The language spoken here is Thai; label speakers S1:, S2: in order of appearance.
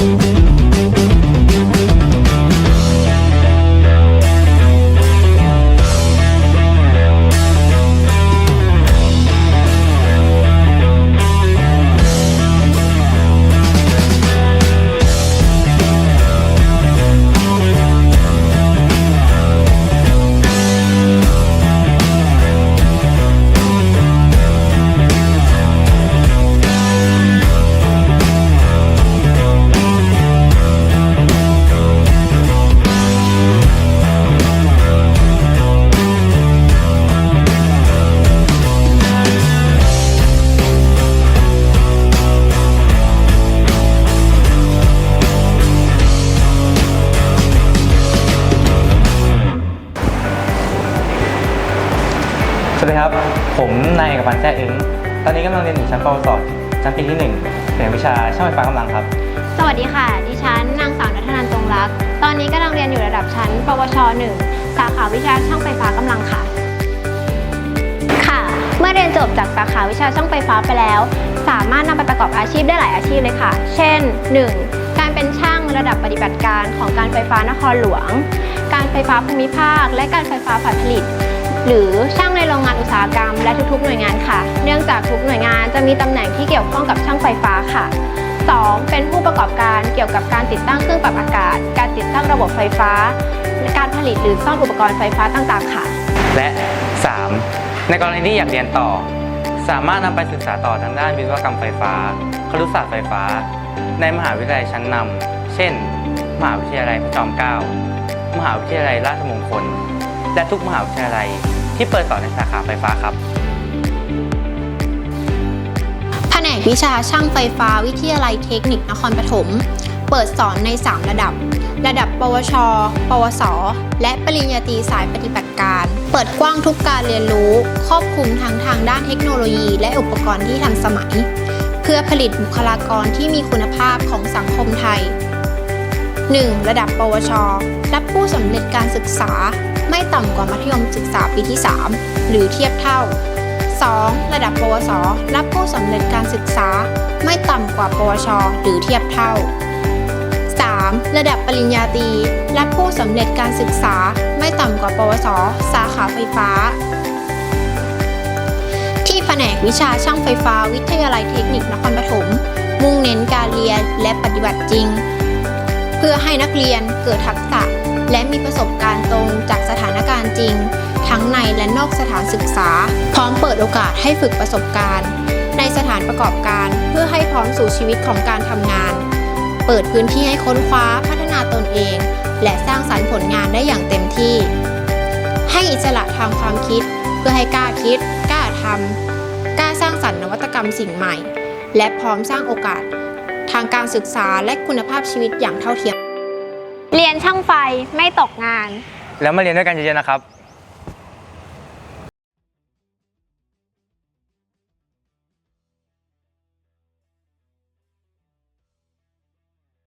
S1: thank you สวัสดีครับ ผมนายเอกพันธ์แจ้อึ้งตอนนี้กำลังเรียนอยู่ชั้นปวสชั้นปีที่1เรียนวิชาช่างไฟฟ้ากำลังครับ
S2: สวัสดีค่ะ ดิฉันนางสาวนัทนันท์จงรัก ตอนนี้กำลังเรียนอยู่ระดับชั้น ปวช 1 สาขาวิชาช่างไฟฟ้ากำลังค่ะ ค่ะ เมื่อเรียนจบจากสาขาวิชาช่างไฟฟ้าไปแล้ว สามารถนำไปประกอบอาชีพได้หลายอาชีพเลยค่ะ เช่น 1. การเป็นช่างระดับปฏิบัติการของการไฟฟ้านครหลวง การไฟฟ้าภูมิภาค และการไฟฟ้าฝ่ายผลิต หรือช่างในโรงงานอุตสาหกรรมและทุกๆ หน่วยงานค่ะ เนื่องจากทุกหน่วยงานจะมีตำแหน่งที่เกี่ยวข้องกับช่างไฟฟ้าค่ะ 2. เป็นผู้ประกอบการเกี่ยวกับการติดตั้งเครื่องปรับอากาศ การติดตั้งระบบไฟฟ้า การผลิตหรือซ่อมอุปกรณ์ไฟฟ้าต่างๆ ค่ะ
S1: และ 3. ในกรณีที่อยากเรียนต่อ สามารถนำไปศึกษาต่อทางด้านวิศวกรรมไฟฟ้าครุศาสตร์ไฟฟ้า ในมหาวิทยาลัยชั้นนำเช่น มหาวิทยาลัยพระจอมเกล้ามหาวิทยาลัยราชมงคล และทุกมหาวิทยาลัยที่เปิดสอนในสาขาไฟฟ้าครับ
S2: แผนกวิชาช่างไฟฟ้าวิทยาลัยเทคนิคนครปฐม เปิดสอนใน 3 ระดับ ระดับ ปวช ปวส และปริญญาตรีสายปฏิบัติการ เปิดกว้างทุกการเรียนรู้ ครอบคลุมทั้งทางด้านเทคโนโลยี และอุปกรณ์ที่ทันสมัย เพื่อผลิตบุคลากรที่มีคุณภาพของสังคมไทย 1. ระดับ ปวช รับผู้สำเร็จการศึกษา ไม่ต่ำกว่ามัธยมศึกษาปีที่ 3 หรือเทียบเท่า 2. ระดับ ปวส รับผู้สำเร็จการศึกษา ไม่ต่ำกว่า ปวช หรือเทียบเท่า 3. ระดับปริญญาตรี รับผู้สำเร็จการศึกษา ไม่ต่ำกว่า ปวส สาขาไฟฟ้า ที่แผนกวิชาช่างไฟฟ้า วิทยาลัยเทคนิคนครปฐม มุ่งเน้นการเรียนและปฏิบัติจริง เพื่อให้นักเรียนเกิดทักษะ และมีประสบการณ์ตรงจากสถานการณ์จริง ทั้งในและนอกสถานศึกษา พร้อมเปิดโอกาสให้ฝึกประสบการณ์ ในสถานประกอบการเพื่อให้พร้อมสู่ชีวิตของการทำงาน เปิดพื้นที่ให้ค้นคว้าพัฒนาตนเอง และสร้างสรรค์ผลงานได้อย่างเต็มที่ ให้อิสระทางความคิด เพื่อให้กล้าคิด กล้าทำกล้าสร้างสรรค์นวัตกรรมสิ่งใหม่ และพร้อมสร้างโอกาส ทางการศึกษาและคุณภาพชีวิตอย่างเท่าเทียม เรียนช่างไฟไม่ตกงาน
S1: แล้วมาเรียนด้วยกันเยอะๆนะครับ